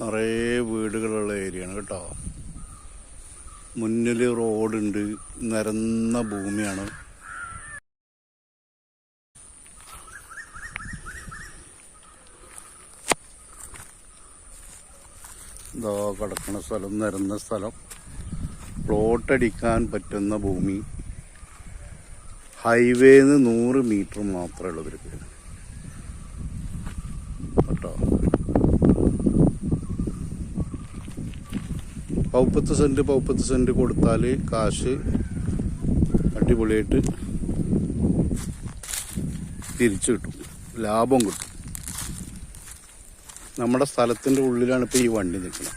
നിറയെ വീടുകളുള്ള ഏരിയയാണ് കേട്ടോ. മുന്നിൽ റോഡുണ്ട് നിരന്ന ഭൂമിയാണ്. ഇതോ കിടക്കുന്ന സ്ഥലം നിരന്ന സ്ഥലം. പ്ലോട്ടടിക്കാൻ പറ്റുന്ന ഭൂമി. ഹൈവേന്ന് നൂറ് മീറ്റർ മാത്രമേ ഉള്ളൂ ഇവർക്ക് കേട്ടോ പൗപ്പത്ത് സെന്റ് പൗപ്പത്ത് സെന്റ് കൊടുത്താൽ കാശ് അടിപൊളിയായിട്ട് തിരിച്ചു കിട്ടും. ലാഭം കിട്ടും. നമ്മുടെ സ്ഥലത്തിന്റെ ഉള്ളിലാണ് ഇപ്പോൾ ഈ വണ്ടി നിൽക്കുന്നത്.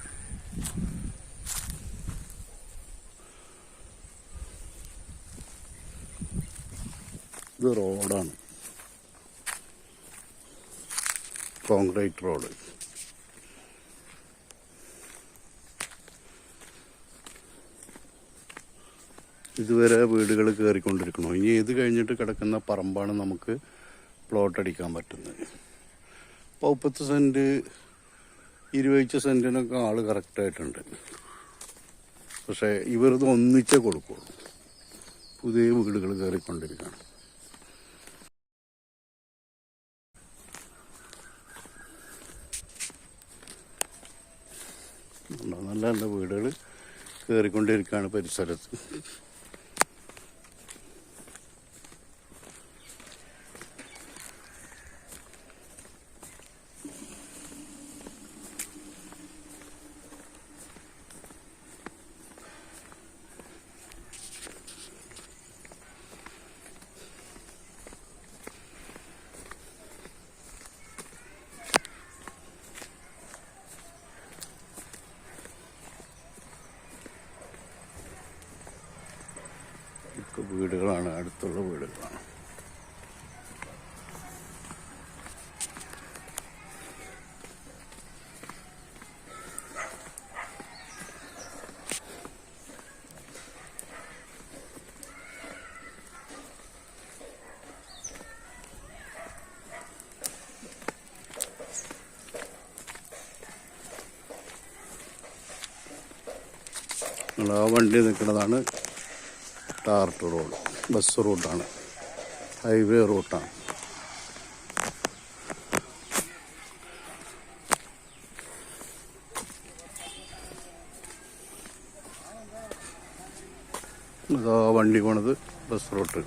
ഇത് റോഡാണ്. Concrete road. ഇതുവരെ വീടുകൾ കയറിക്കൊണ്ടിരിക്കണോ ഇനി ഇത് കഴിഞ്ഞിട്ട് കിടക്കുന്ന പറമ്പാണ് നമുക്ക് പ്ലോട്ട് അടിക്കാൻ പറ്റുന്നത്. മുപ്പത്ത് സെന്റ് ഇരുപത് സെന്റിനൊക്കെ ആൾ കറക്റ്റായിട്ടുണ്ട് പക്ഷേ ഇവരത് ഒന്നിച്ചേ കൊടുക്കുള്ളൂ. പുതിയ വീടുകൾ കയറിക്കൊണ്ടിരിക്കുകയാണ്? നല്ല നല്ല വീടുകൾ കയറിക്കൊണ്ടിരിക്കുകയാണ് പരിസരത്ത്. ഒക്കെ വീടുകളാണ് അടുത്തുള്ള വീടുകളാണ്. ആ വണ്ടി നിൽക്കുന്നതാണ് ടാർട്ട് റോഡ്. ബസ് റൂട്ടാണ്. ഹൈവേ റൂട്ടാണ്. ഇതാ വണ്ടി പോണത് ബസ് റൂട്ട്.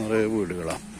നിറയെ വീടുകളാണ്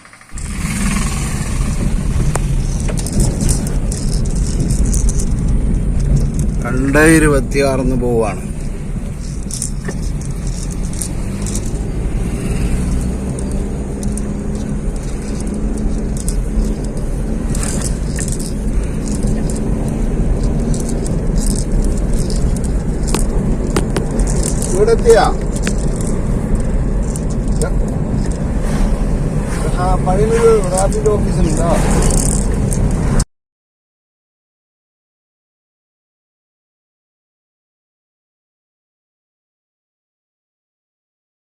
രണ്ടായിരത്തി ഇരുപത്തി ആറിന്ന് പോവാണ് ഇവിടെ എത്തിയാ ഓഫീസിലുണ്ടോ?